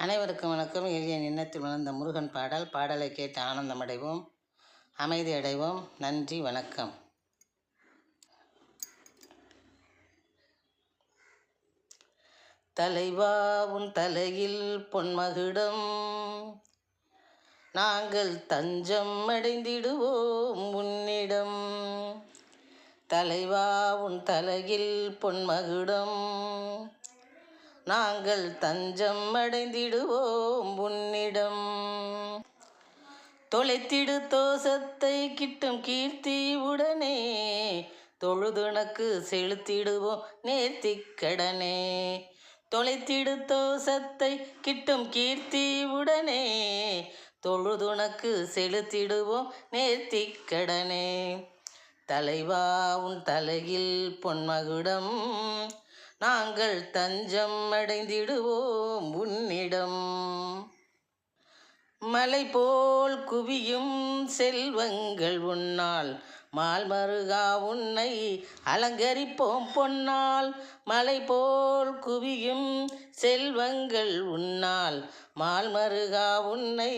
அனைவருக்கும் வணக்கம். எளிய நின்னத்தில் வளர்ந்த முருகன் பாடல். பாடலை கேட்டு ஆனந்தமடைவோம். அமைதி அடைவோம். நன்றி வணக்கம். தலைவா உன் தலையில் பொன்மகுடம் நாங்கள் தஞ்சம் அடைந்திடுவோம் உன்னிடம். தலைவா உன் தலையில் பொன்மகுடம் நாங்கள் தஞ்சம் அடைந்திடுவோம் உன்னிடம். தொலைத்திடு தோசத்தை கிட்டும் கீர்த்தி உடனே தொழுதுனக்கு செலுத்திடுவோம் நேர்த்திக்கடனே தொலைத்திடு தோசத்தை கிட்டும் கீர்த்தி உடனே தொழுதுனக்கு செலுத்திடுவோம் நேர்த்திக்கடனே தலைவா உன் தலையில் பொன்மகுடம் நாங்கள் தஞ்சம் அடைந்திடுவோம் உன்னிடம். மலை போல் குவியும் செல்வங்கள் உன்னால் மால்மருகா உன்னை அலங்கரிப்போம் பொன்னால். மலை போல் குவியும் செல்வங்கள் உன்னால் மால்மருகா உன்னை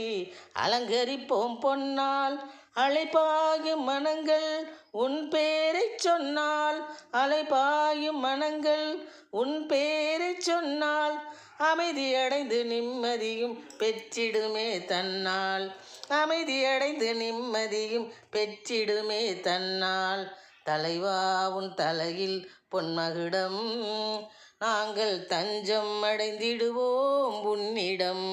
அலங்கரிப்போம் பொன்னால். அலைப்பாயும் மனங்கள் உன் பேரைச் சொன்னால் அலைப்பாயும் மனங்கள் உன் பேரைச் சொன்னால் அமைதியடைந்து நிம்மதியும் பெற்றிடுமே தன்னால். அமைதியடைந்து நிம்மதியும் பெற்றிடுமே தன்னால். தலைவா உன் தலையில் பொன்மகுடம் நாங்கள் தஞ்சம் அடைந்திடுவோம் உன்னிடம்.